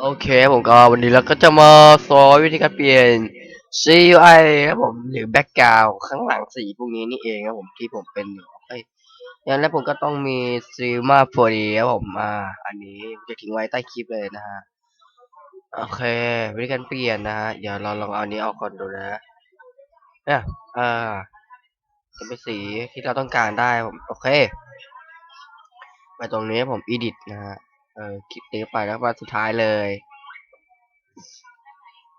โอเคผมก็วันนี้เราก็จะมาสอนวิธีการเปลี่ยน CUI ครับผมหรือ background ข้างหลังสีพวกนี้นี่เองครับผมที่ผมเป็นอยู่เอ้ยอย่างแรกผมก็ต้องมี Cinema 4D ครับผมอ่าอันนี้จะทิ้งไว้ใต้คลิปเลยนะฮะโอเควิธีการเปลี่ยนนะฮะเดี๋ยวเราลองเอาอันนี้ออกก่อนดูนะเนี่ยอ่าจะเป็นสีที่เราต้องการได้ผมโอเคไปตรงนี้ผม edit นะฮะ เออคลิกเตะไปแล้วมาสุดท้ายเลย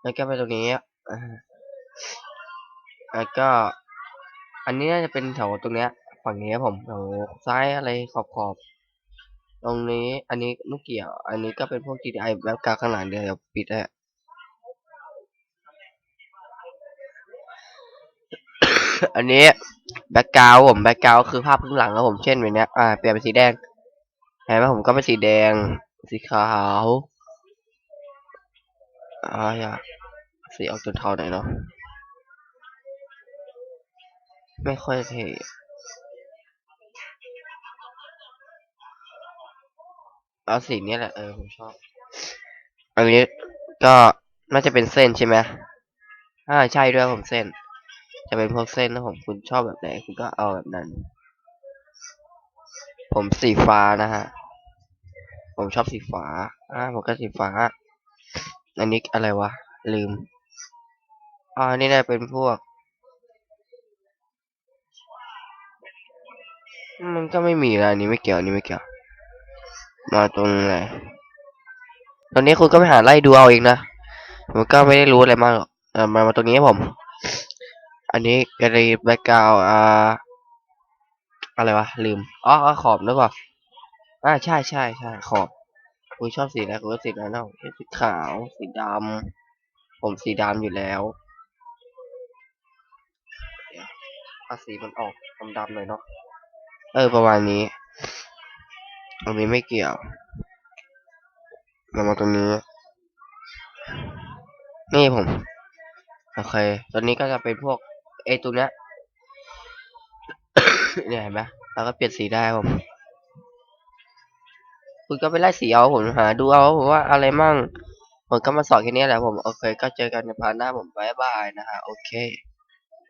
แล้วก็ไปตรงนี้อ่าแล้วก็ อันนี้น่าจะเป็นแถวตรงเนี้ย ฝั่งนี้ผมแถวซ้ายอะไรขอบขอบตรงนี้ อันนี้ไม่เกี่ยว อันนี้ก็เป็นพวก GTI แบบกลาข้างหลังเดี๋ยวปิดให้อันนี้แบ็กกราวผมแบ็กกราวคือภาพข้างหลังครับผมเช่นแบบนี้อ่าเปลี่ยนเป็นสีแดง เห็นไหมผมก็เป็นสีแดง สีขาวอ่าอย่าสีออกจนเทาหน่อยเนาะไม่ค่อยเท่เอาสีนี้แหละ เออ ผมชอบ อันนี้ก็น่าจะเป็นเส้นใช่ไหมอ่าใช่ด้วยผมเส้น จะเป็นพวกเส้นนะผมคุณชอบแบบไหนคุณก็เอาแบบนั้น ผมสีฟ้านะฮะ ผมชอบสีฟ้า อ่าผมก็สีฟ้า อันนี้อะไรวะ ลืม อ่า นี่น่าจะเป็นพวก มันก็ไม่มีนะอันนี้ไม่เกี่ยวอันนี้ไม่เกี่ยว มาตรงไหน ตอนนี้คุณก็ไปหาไล่ดูเอาเองนะผมก็ไม่ได้รู้อะไรมากหรอกเอมามาตรงนี้ผม อันนี้กรีแบ็กกราวอ่า อะไรวะ ลืม อ๋ออ๋อขอบหรือเปล่า อ่าใช่ใช่ใช่ขอบคุณชอบสีอะไรคุณก็สีนั้นเอาะสีขาวสีดำผมสีดำอยู่แล้วเอาสีมันออกดำๆหน่อยเนาะเออประมาณนี้ตรงนี้ไม่เกี่ยวมามาตรงนี้ นี่ผม โอเค ตอนนี้ก็จะเป็นพวกไอตัวเนี้ยเนี่ยเห็นไหมเราก็เปลี่ยนสีได้ผม คุณก็ไปไล่สีเอาผมหาดูเอาผมว่าอะไรมั่งผมก็มาสอนแค่นี้แหละผม โอเค ก็เจอกันในพาร์ทหน้าผมบายบายนะฮะ โอเค